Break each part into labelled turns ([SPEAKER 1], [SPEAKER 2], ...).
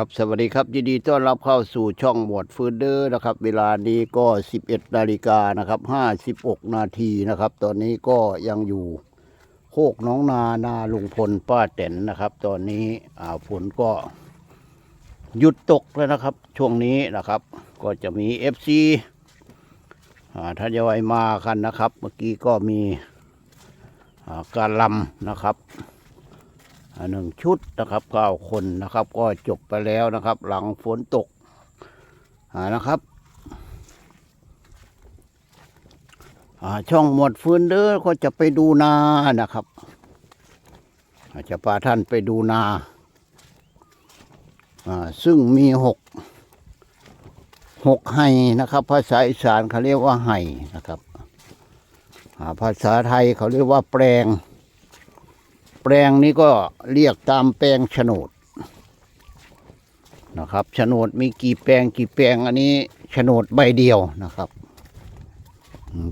[SPEAKER 1] ครับสวัสดีครับยินดีต้อนรับเข้าสู่ช่องหมวดฟืนเดอร์นะครับ เวลานี้ก็ 11นาฬิกานะครับ56นาทีนะครับ ตอนนี้ก็ยังอยู่โคกน้องนานาลุงพลป้าแตนนะครับ ตอนนี้อ่าฝนก็หยุดตกแล้วนะครับ ช่วงนี้นะครับ ก็จะมี FC อ่าทยอยมากันนะครับ เมื่อกี้ก็มีอ่าการลำนะครับ หนึ่งชุดนะครับเก้าคนนะครับ ก็จบไปแล้วนะครับ หลังฝนตกนะครับช่องหมวดฟืนเด้อก็จะไปดูนานะครับจะพาท่านไปดูนา ซึ่งมีหกหกไห่นะครับ ภาษาอีสานเขาเรียกว่าไห่นะครับภาษาไทยเขาเรียกว่าแปลง แปลงนี้ก็เรียกตามแปลงโฉนดนะครับโฉนดมีกี่แปลงกี่แปลงอันนี้โฉนดใบเดียวนะครับ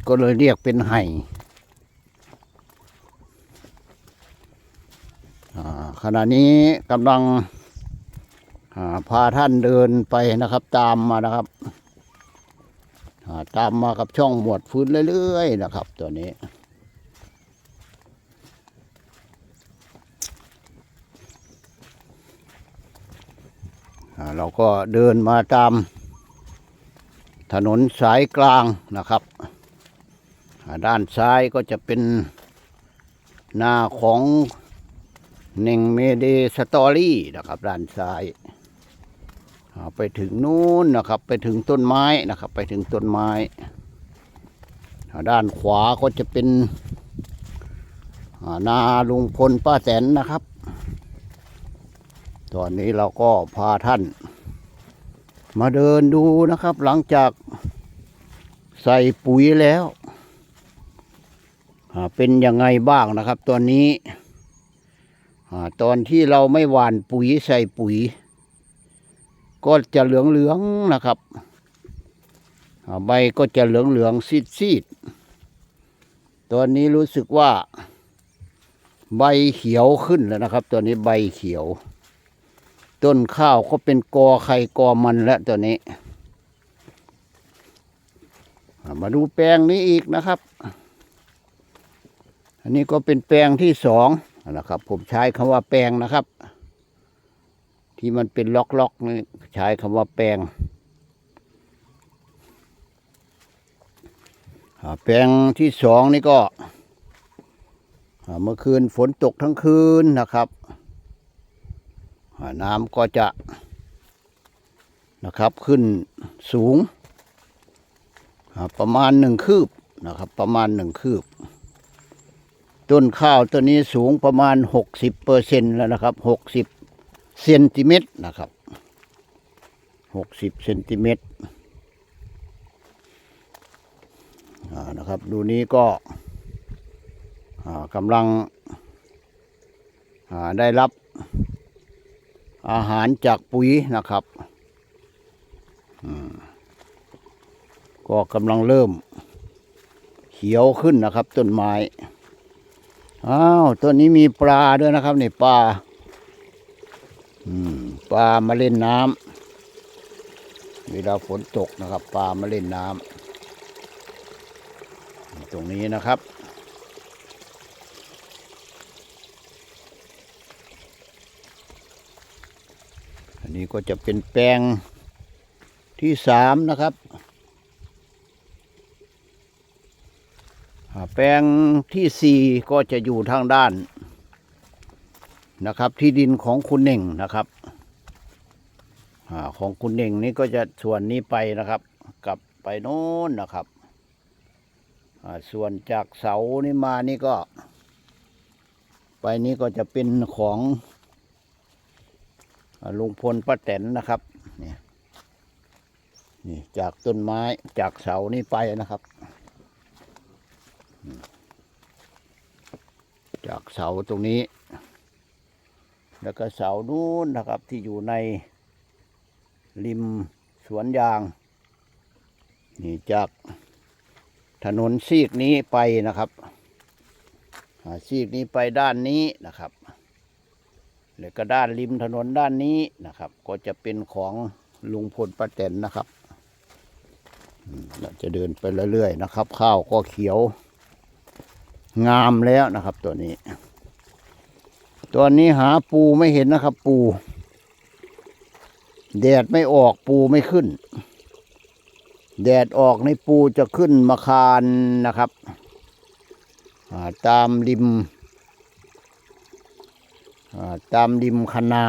[SPEAKER 1] ก็เลยเรียกเป็นไห่ขณะนี้กำลังพาท่านเดินไปนะครับ ตามมานะครับตามมากับช่องหมวดฟื้นเรื่อยๆนะครับ ตัวนี้ เราก็เดินมาตามถนนสายกลางนะครับ ด้านซ้ายก็จะเป็นนาของเน่งเมเดสตอรี่นะครับ ด้านซ้ายไปถึงนู้นนะครับ ไปถึงต้นไม้นะครับ ไปถึงต้นไม้ ด้านขวาก็จะเป็นนาลุงพลป้าแตนนะครับ ตอนนี้เราก็พาท่าน มาเดินดูนะครับ หลังจากใส่ปุ๋ยแล้ว เป็นยังไงบ้างนะครับ ตอนนี้ตอนที่เราไม่หว่านปุ๋ยใส่ปุ๋ย ก็จะเหลืองๆนะครับใบก็จะเหลืองๆซีดๆ ตอนนี้รู้สึกว่า ใบเขียวขึ้นแล้วนะครับ ตอนนี้ใบเขียว ต้นข้าวก็เป็นกอไข่กอมันแล้วตัวนี้ มาดูแปลงนี้อีกนะครับ อันนี้ก็เป็นแปลงที่สองนะครับ ผมใช้คำว่าแปลงนะครับ ที่มันเป็นล็อกๆนี่ใช้คำว่าแปลงแปลงที่สองนี่ก็เมื่อคืนฝนตกทั้งคืนนะครับ น้ำก็จะนะครับขึ้นสูง ประมาณหนึ่งคืบนะครับ ประมาณหนึ่งคืบ ต้นข้าวตัวนี้สูงประมาณหกสิบเปอร์เซ็นแล้วนะครับหกสิบเซนติเมตรนะครับหกสิบเซนติเมตรนะครับ ดูนี้ก็กำลังได้รับ อาหารจากปุ๋ยนะครับก็กำลังเริ่ม เขียวขึ้นนะครับต้นไม้อ้าวต้นนี้มีปลาด้วยนะครับนี่ปลาปลามาเล่นน้ำเวลาฝนตกนะครับ ปลามาเล่นน้ำตรงนี้นะครับ นนี้ก็จะเป็นแปลงที่สามนะครับ แปลงที่สี่ก็จะอยู่ทางด้านนะครับ ที่ดินของคุณเน่งนะครับอของคุณเน่งนี่ก็จะส่วนนี้ไปนะครับ กลับไปโน้นนะครับส่วนจากเสานี่มานี่ก็ ไปนี้ก็จะเป็นของ ลุงพลป้าแตนนะครับนี่นี่จากต้นไม้จากเสานี่ไปนะครับ จากเสาตรงนี้ แล้วก็เสานู้นนะครับที่อยู่ในริมสวนยาง นี่จากถนนซีกนี้ไปนะครับอาซีกนี้ไปด้านนี้นะครับ แล้วก็ด้านริมถนนด้านนี้นะครับ ก็จะเป็นของลุงพลป้าแตนนะครับเราจะเดินไปเรื่อยๆนะครับ ข้าวก็เขียว งามแล้วนะครับตัวนี้ ตัวนี้หาปูไม่เห็นนะครับ ปู แดดไม่ออกปูไม่ขึ้น แดดออกในปูจะขึ้นมาคานนะครับาตามริม ตามริมคนา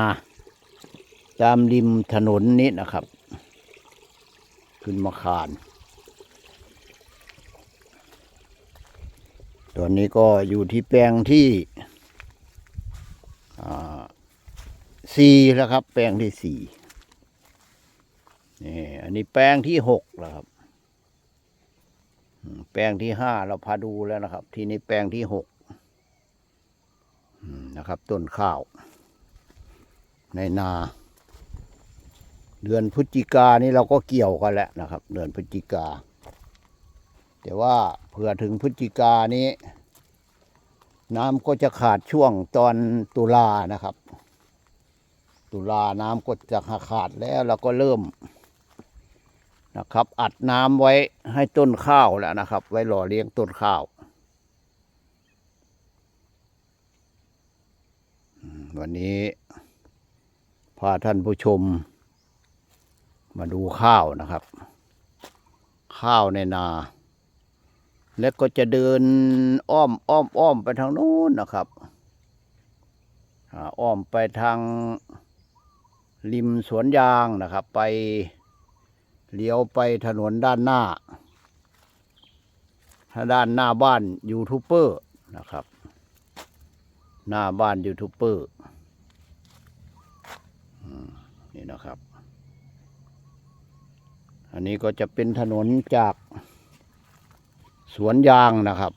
[SPEAKER 1] ตามริมถนนนี้นะครับ ขึ้นมาคานตัวนี้ก็อยู่ที่แปลงที่สี่แล้วครับ แปลงที่สี่นี่อันนี้แปลงที่หกแล้วครับ แปลงที่ห้าเราพาดูแล้วนะครับ ทีนี้แปลงที่หก นะครับ ต้นข้าว ในนา เดือนพฤศจิกานี่เราก็เกี่ยวกันแล้วนะครับ เดือนพฤศจิกา แต่ว่าเผื่อถึงพฤศจิกานี้ น้ำก็จะขาดช่วงตอนตุลานะครับ ตุลาน้ำก็จะขาดแล้วเราก็เริ่มนะครับ อัดน้ำไว้ให้ต้นข้าวแล้วนะครับ ไว้หล่อเลี้ยงต้นข้าวอืม วันนี้พาท่านผู้ชม มาดูข้าวนะครับ ข้าวในนา แล้วก็จะเดินอ้อมอ้อมอ้อมไปทางโน้นนะครับอ้อมไปทางริมสวนยางนะครับ ไปเลี้ยวไปถนนด้านหน้าถ้าด้านหน้าบ้านยูทูบเบอร์นะครับ หน้าบ้านยูทูบเบอร์อืม นะครับ อันนี้ก็จะเป็นถนนจากสวนยางนะครับ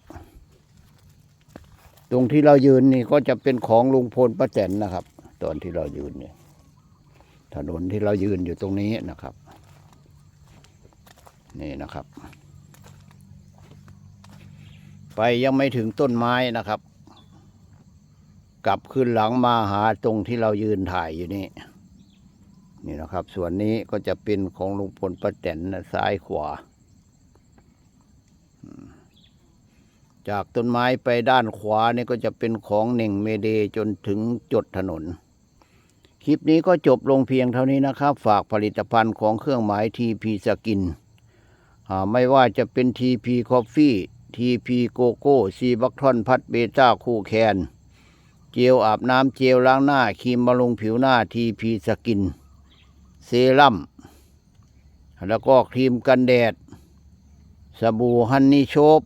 [SPEAKER 1] ตรงที่เรายืนนี่ก็จะเป็นของลุงพลป้าแตนนะครับ ตอนที่เรายืนเนี่ยถนนที่เรายืนอยู่ตรงนี้นะครับ นี่นะครับ ไปยังไม่ถึงต้นไม้นะครับ กลับขึ้นหลังมาหาตรงที่เรายืนถ่ายอยู่นี่ นี่นะครับ ส่วนนี้ก็จะเป็นของลุงพลป้าแตนนะซ้ายขวา จากต้นไม้ไปด้านขวานี่ก็จะเป็นของเน่งเมเดจนถึงจดถนน คลิปนี้ก็จบลงเพียงเท่านี้นะครับ ฝากผลิตภัณฑ์ของเครื่องหมายทีพีสกิน ไม่ว่าจะเป็นทีพีคอฟฟี่ทีพีโกโก้ซีบักทอนพัดเบต้าคู่แคนเจลอาบน้ำเจลล้างหน้าครีมบำรุงผิวหน้าทีพีสกิน เซรั่ม แล้วก็ครีมกันแดด สบู่ฮันนี่โชบ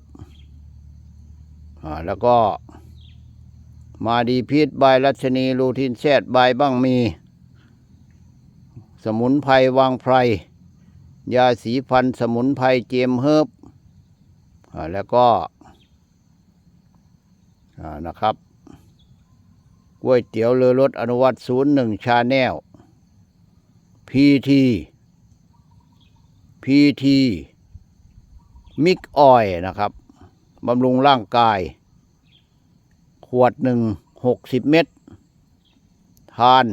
[SPEAKER 1] แล้วก็มาดีพีชบรัชนีลูทินแซดบบ้างมี สมุนไพรวางไพร ยาสีฟันสมุนไพรเจมเฮิบแล้วก็นะครับก๋วยเตี๋ยวเรือรถอนุวัตศูนย์หนึ่งชาแนล พีทีพีทีมิกออยนะครับบำรุงร่างกาย ขวดหนึ่งหกสิบเม็ดทาน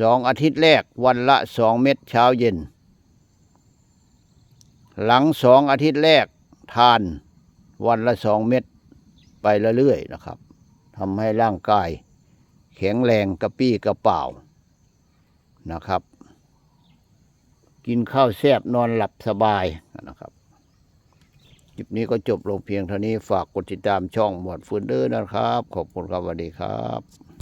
[SPEAKER 1] สองอาทิตย์แรกวันละสองเม็ดเช้าเย็น หลังสองอาทิตย์แรกทานวันละสองเม็ดไปเรื่อยๆนะครับทำให้ร่างกาย แข็งแรงกระปี้กระเป๋า นะครับ กินข้าวแซ่บนอนหลับสบายนะครับคลิปนี้ก็จบลงเพียงเท่านี้ฝากกดติดตามช่องหมวดฟืนเดอร์นะครับ ขอบคุณครับสวัสดีครับ